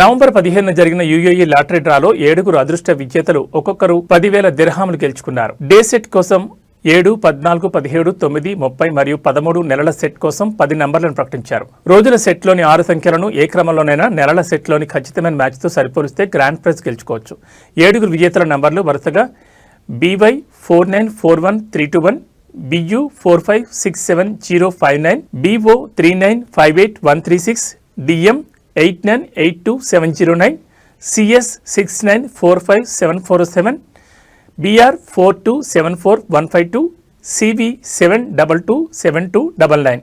November పదిహేను జరిగిన UAE lottery డ్రాలో ఏడుగురు అదృష్ట విజేతలు ఒక్కొక్కరు పదివేల దిర్హాములు గెలుచుకున్నారు. డే సెట్ కోసం ఏడు పద్నాలుగు పదిహేడు తొమ్మిది ముప్పై మరియు పదమూడు నెలల సెట్ కోసం పది నంబర్లను ప్రకటించారు. రోజుల సెట్లోని ఆరు సంఖ్యలను ఏ క్రమంలోనైనా నెలల సెట్లోని ఖచ్చితమైన మ్యాచ్తో సరిపోలిస్తే గ్రాండ్ ప్రైజ్ గెలుచుకోవచ్చు. ఏడుగురు విజేతల నంబర్లు వరుసగా BY four nine four one three two one BU four five six seven zero five nine BO three nine five eight one three six DM eight nine eight two seven zero nine CS six nine four five seven four seven BR four two seven four one five two CV seven double two seven two double nine.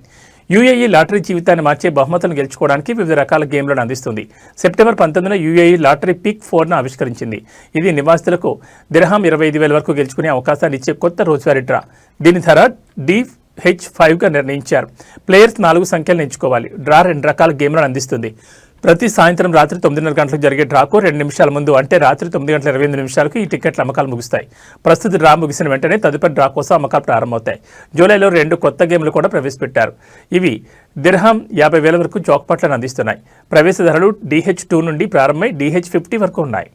UAE lottery జీవితాన్ని మార్చే బహుమతులను గెలుచుకోవడానికి వివిధ రకాల గేమ్లను అందిస్తుంది. September పంతొమ్మిదిన UAE lottery pick ఫోర్ను ఆవిష్కరించింది. ఇది నివాసితులకు దిరహాం ఇరవై ఐదు వేల వరకు గెలుచుకునే అవకాశాన్ని ఇచ్చే కొత్త రోజువారీ డ్రా. దీని ధర డీఫ్ హెచ్ ఫైవ్గా నిర్ణయించారు. ప్లేయర్స్ నాలుగు సంఖ్యలను ఎంచుకోవాలి. డ్రా రెండు రకాల గేమ్లను అందిస్తుంది. ప్రతి సాయంత్రం రాత్రి తొమ్మిదిన్నర గంటలకు జరిగే డ్రాకు రెండు నిమిషాల ముందు అంటే రాత్రి తొమ్మిది గంటల ఇరవై ఎనిమిది నిమిషాలకు ఈ టికెట్ల అమ్మకాలు ముగుస్తాయి. ప్రస్తుత డ్రా ముగిసిన వెంటనే తదుపరి డ్రా కోసం అమ్మకాలు ప్రారంభమవుతాయి. జూలైలో రెండు కొత్త గేమ్లు కూడా ప్రవేశపెట్టారు. ఇవి దిర్హం యాభై వేల వరకు జాక్పాట్లను అందిస్తున్నాయి. ప్రవేశ ధరలు డిహెచ్ టూ నుండి ప్రారంభమై డిహెచ్ ఫిఫ్టీ వరకు ఉన్నాయి.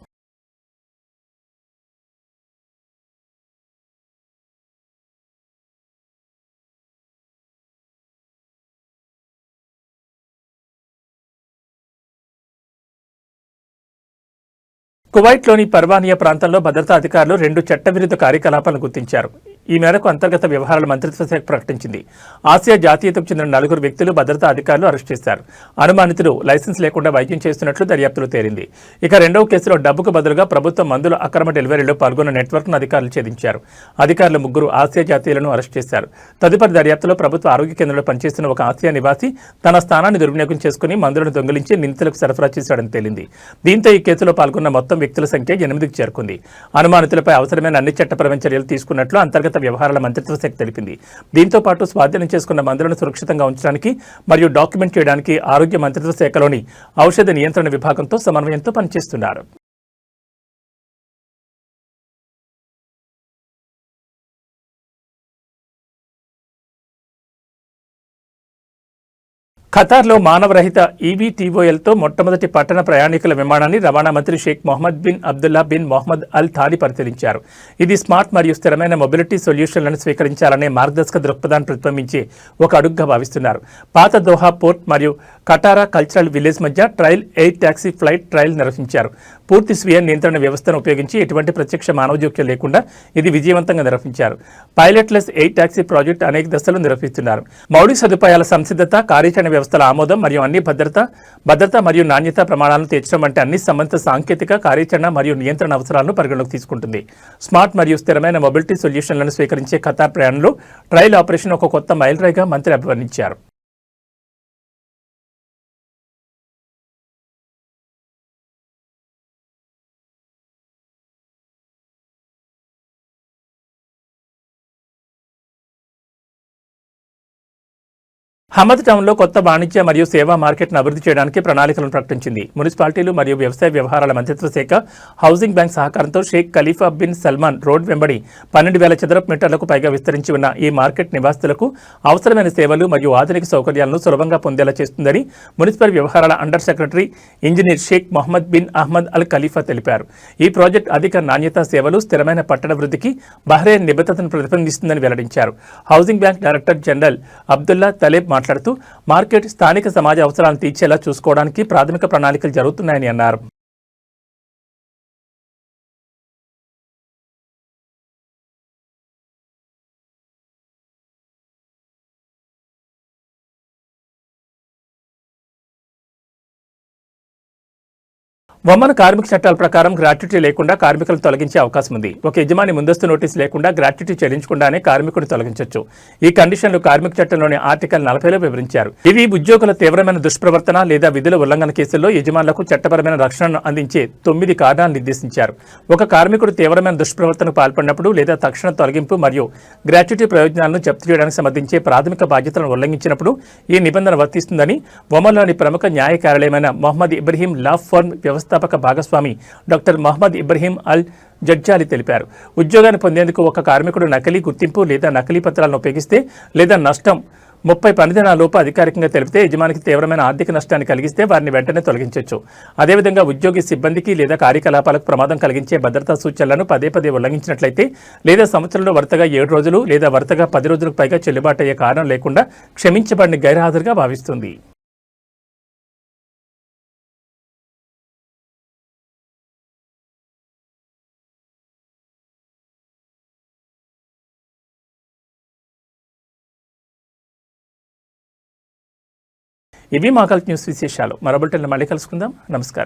కువైట్లోని పర్వానియా ప్రాంతంలో భద్రతా అధికారులు రెండు చట్టవిరుద్ధ కార్యకలాపాలను గుర్తించారు. ఈ మేరకు అంతర్గత వ్యవహారాల మంత్రిత్వ శాఖ ప్రకటించింది. ఆసియా జాతీయతకు చెందిన నలుగురు వ్యక్తులు భద్రతా అధికారులు అరెస్ట్ చేశారు. అనుమానితులు లైసెన్స్ లేకుండా వైద్యం చేస్తున్నట్లు దర్యాప్తులో తేలింది. ఇక రెండవ కేసులో డబ్బుకు బదులుగా ప్రభుత్వ మందుల అక్రమ డెలివరీలో పాల్గొన్న నెట్వర్క్ను అధికారులు ఛేదించారు. అధికారులు ముగ్గురు ఆసియా జాతీయులను అరెస్ట్ చేశారు. తదుపరి దర్యాప్తులో ప్రభుత్వ ఆరోగ్య కేంద్రంలో పనిచేస్తున్న ఒక ఆసియా నివాసి తన స్థానాన్ని దుర్వినియోగం చేసుకుని మందులను దొంగిలించి నిందితులకు సరఫరా చేశాడని తేలింది. దీంతో ఈ కేసులో పాల్గొన్న మొత్తం వ్యక్తుల సంఖ్య ఎనిమిదికి చేరుకుంది. అనుమానితులపై అవసరమైన అన్ని చట్టపరమైన చర్యలు తీసుకున్నట్లు అంతర్గత వ్యవహారాల మంత్రిత్వ శాఖ తెలిపింది. దీంతో పాటు స్వాధీనం చేసుకున్న మందులను సురక్షితంగా ఉంచడానికి మరియు డాక్యుమెంట్ చేయడానికి ఆరోగ్య మంత్రిత్వ శాఖలోని ఔషధ నియంత్రణ విభాగంతో సమన్వయంతో పనిచేస్తున్నారు. ఖతార్లో మానవరహిత ఈవీటీఓఎల్తో మొట్టమొదటి పట్టణ ప్రయాణికుల విమానాన్ని రవాణా మంత్రి Sheikh Mohammed bin Abdullah bin Mohammed Al Thani పరిశీలించారు. ఇది స్మార్ట్ మరియు స్థిరమైన మొబిలిటీ సొల్యూషన్లను స్వీకరించాలనే మార్గదర్శక దృక్పథాన్ని ప్రతిబింబించే ఒక అడుగ్గా భావిస్తున్నారు. పాత దోహా పోర్ట్ మరియు కటారా కల్చరల్ విలేజ్ మధ్య trial air taxi flight trial నిర్వహించారు. పూర్తి స్వీయ నియంత్రణ వ్యవస్థను ఉపయోగించి ఎటువంటి ప్రత్యక్ష మానవ జోక్యం లేకుండా ఇది విజయవంతంగా నిర్వహించారు. పైలట్లెస్ ఎయిర్ ట్యాక్సీ ప్రాజెక్ట్ అనేక దశలు నిర్వహిస్తున్నారు. మౌలిక సదుపాయాల సంసిద్ధత కార్యాచరణ సంస్థల ఆమోదం మరియు అన్ని భద్రత భద్రత మరియు నాణ్యత ప్రమాణాలను తీర్చడం వంటి అన్ని సంబంధిత సాంకేతిక కార్యాచరణ మరియు నియంత్రణ అవసరాలను పరిగణలోకి తీసుకుంటుంది. స్మార్ట్ మరియు స్థిరమైన మొబిలిటీ సొల్యూషన్లను స్వీకరించే ఖతార్ ప్రయాణంలో ట్రయల్ ఆపరేషన్ ఒక కొత్త మైలురాయిగా మంత్రి అభివర్ణించారు. హమద్ టౌన్లో కొత్త వాణిజ్య మరియు సేవా మార్కెట్ను అభివృద్ధి చేయడానికి ప్రణాళికలను ప్రకటించింది. మున్సిపాలిటీలు మరియు వ్యవసాయ వ్యవహారాల మంత్రిత్వ శాఖ హౌసింగ్ బ్యాంక్ సహకారంతో Sheikh Khalifa bin Salman road వెంబడి పన్నెండు వేల చదరపు మీటర్లకు పైగా విస్తరించి ఉన్న ఈ మార్కెట్ నివాసితులకు అవసరమైన సేవలు మరియు ఆధునిక సౌకర్యాలను సులభంగా పొందేలా చేస్తుందని మున్సిపల్ వ్యవహారాల under secretary engineer Sheikh Mohammed bin Ahmed Al Khalifa తెలిపారు. ఈ ప్రాజెక్ట్ అధిక నాణ్యత సేవలు స్థిరమైన పట్టణ వృద్ధికి బహ్రెయిన్ నిబద్ధతను ప్రతిబింబిస్తుందని వెల్లడించారు. Housing bank director general Abdullah Taleb మాట్లాడుతూ మార్కెట్ స్థానిక సమాజ అవసరాలను తీర్చేలా చూసుకోవడానికి ప్రాథమిక ప్రణాళికలు జరుగుతున్నాయని అన్నారు. వమ్మన కార్మిక చట్టాల ప్రకారం గ్రాట్యుటీ లేకుండా కార్మికులను తొలగించే అవకాశం ఉంది. ఒక యజమాని ముందస్తు నోటీస్ లేకుండా గ్రాట్యుటీ చెల్లించకుండానే కార్మికుడు తొలగించవచ్చు ఈ కండిషన్లు కార్మిక చట్టంలోని ఆర్టికల్ నలభైలో వివరించారు. ఇవి ఉద్యోగుల తీవ్రమైన దుష్ప్రవర్తన లేదా విధుల ఉల్లంఘన కేసుల్లో యజమానులకు చట్టపరమైన రక్షణను అందించే తొమ్మిది కారణాలు నిర్దేశించారు. ఒక కార్మికుడు తీవ్రమైన దుష్ప్రవర్తనకు పాల్పడినప్పుడు లేదా తక్షణ తొలగింపు మరియు గ్రాట్యుటీ ప్రయోజనాలను జప్తు చేయడానికి సంబంధించే ప్రాథమిక బాధ్యతలను ఉల్లంఘించినప్పుడు ఈ నిబంధన వర్తిస్తుందని ఒమన్లోని ప్రముఖ న్యాయ కార్యాలయమైన మొహమ్మద్ ఇబ్రహీం లా ఫర్మ్ వ్యవస్థ వ్యవస్థాపక భాగస్వామి doctor Mohammed Ibrahim Al Zadjali తెలిపారు. ఉద్యోగాన్ని పొందేందుకు ఒక కార్మికుడు నకిలీ గుర్తింపు లేదా నకిలీ పత్రాలను ఉపయోగిస్తే లేదా నష్టం ముప్పై పనిదినాలలోపు అధికారికంగా తెలిపితే యజమానికి తీవ్రమైన ఆర్థిక నష్టాన్ని కలిగిస్తే వారిని వెంటనే తొలగించవచ్చు అదేవిధంగా ఉద్యోగి సిబ్బందికి లేదా కార్యకలాపాలకు ప్రమాదం కలిగించే భద్రతా సూచనలను పదే పదే ఉల్లంఘించినట్లయితే లేదా సంవత్సరంలో వరుసగా ఏడు రోజులు లేదా వరుసగా పది రోజులకు పైగా చెల్లుబాటు అయ్యే కారణం లేకుండా క్షమించబడిన గైర్హాజరుగా భావిస్తుంది. ఇవి మా కల్ట్ న్యూస్ విశేషాలు. మరో బులెటిన్లో మళ్ళీ కలుసుకుందాం. నమస్కారం.